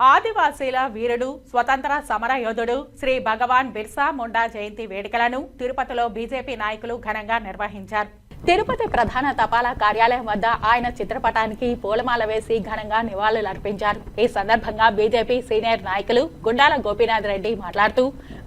ఆదివాసీల వీరుడు స్వతంత్ర సమర యోధుడు శ్రీ భగవాన్ బిర్సా ముండా జయంతి వేడుకలను తిరుపతిలో బీజేపీ నాయకులు ఘనంగా నిర్వహించారు. తిరుపతి ప్రధాన తపాలా కార్యాలయం వద్ద ఆయన చిత్రపటానికి పూలమాల వేసి ఘనంగా నివాళులర్పించారు. ఈ సందర్భంగా బీజేపీ సీనియర్ నాయకులు గుండాల గోపీనాథ్ రెడ్డి మాట్లాడుతూ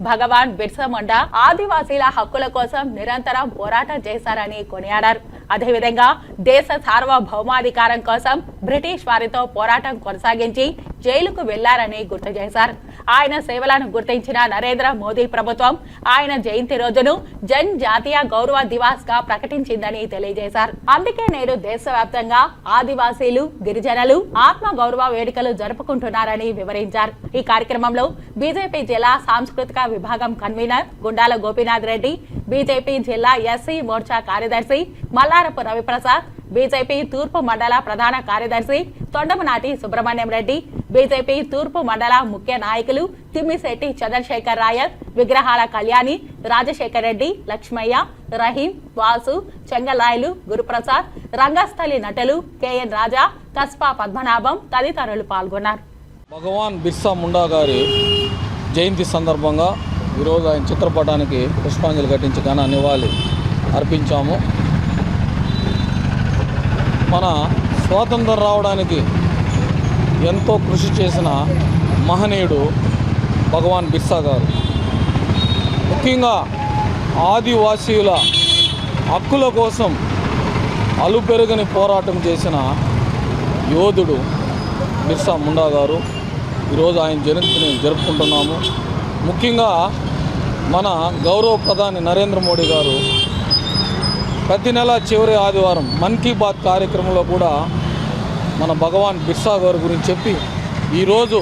భగవాన్ బిర్సా ముండా ఆదివాసీల హక్కుల కోసం నిరంతరం పోరాటం చేశారని కొనియాడారు. అదేవిధంగా దేశ సార్వభౌమాధికారం కోసం బ్రిటిష్ వారితో పోరాటం కొనసాగించి జైలుకు వెళ్ళారని గుర్తు చేశారు. ఆయన సేవలను గుర్తించిన నరేంద్ర మోదీ ప్రభుత్వం ఆయన జయంతి రోజును జన్ జాతీయ గౌరవ దివాస్గా ప్రకటించిందని తెలియజేశారు. అందుకే నేడు దేశవ్యాప్తంగా ఆదివాసీలు గిరిజనులు ఆత్మ గౌరవ వేడుకలు జరుపుకుంటున్నారని వివరించారు. ఈ కార్యక్రమంలో బీజేపీ జిల్లా సాంస్కృతిక విభాగం కన్వీనర్ గుండాల గోపీనాథ్ రెడ్డి బీజేపీ జిల్లా ఎస్సీ మోర్చా కార్యదర్శి మల్లారపు రవిప్రసాద్ బీజేపీ తూర్పు మండల ప్రధాన కార్యదర్శి తొండమనాటి సుబ్రహ్మణ్యం రెడ్డి బీజేపీ తూర్పు మండల ముఖ్య నాయకులు తిమ్మిశెట్టి చంద్రశేఖర్ రాయల్ విగ్రహాల కళ్యాణి రాజశేఖర్ రెడ్డి లక్ష్మయ్య రహీం వాసు చెంగలాయలు గురుప్రసాద్ రంగస్థలి నటులు కెఎన్ రాజా కస్పా పద్మనాభం తదితరులు పాల్గొన్నారు. భగవాన్ బిర్సా ముండా గారి జయంతి సందర్భంగా ఈరోజు ఆయన చిత్రపటానికి పుష్పాంజలి ఘటించి ఘన నివాళి అర్పించాము. మన స్వాతంత్రం రావడానికి ఎంతో కృషి చేసిన మహనీయుడు భగవాన్ బిర్సా గారు. ముఖ్యంగా ఆదివాసీయుల హక్కుల కోసం అలుపెరుగని పోరాటం చేసిన యోధుడు బిర్సా ముండా గారు. ఈరోజు ఆయన జయంతిని జరుపుకుంటున్నాము. ముఖ్యంగా మన గౌరవ ప్రధాని నరేంద్ర మోడీ గారు ప్రతి నెల చివరి ఆదివారం మన్ కీ బాత్ కార్యక్రమంలో కూడా మన భగవాన్ బిర్సా గారి గురించి చెప్పి ఈరోజు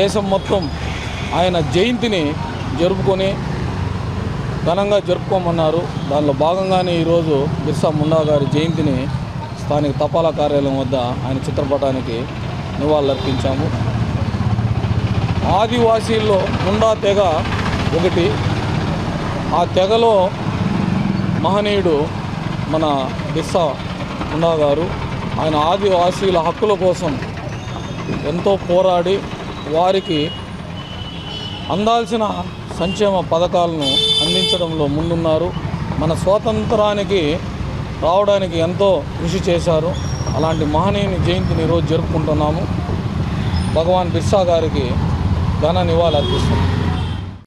దేశం మొత్తం ఆయన జయంతిని జరుపుకొని ఘనంగా జరుపుకోమన్నారు. దానిలో భాగంగానే ఈరోజు బిర్సా ముండా గారి జయంతిని స్థానిక తపాలా కార్యాలయం వద్ద ఆయన చిత్రపటానికి నివాళులర్పించాము. ఆదివాసీల్లో ముండా తెగ ఒకటి. ఆ తెగలో మహనీయుడు మన బిర్సా ముండా గారు. ఆయన ఆదివాసీల హక్కుల కోసం ఎంతో పోరాడి వారికి అందాల్సిన సంక్షేమ పథకాలను అందించడంలో ముందున్నారు. మన స్వాతంత్రానికి రావడానికి ఎంతో కృషి చేశారు. అలాంటి మహనీయుని జయంతిని ఈరోజు జరుపుకుంటున్నాము. భగవాన్ బిర్సా గారికి ఘన నివాళి అర్పిస్తున్నాం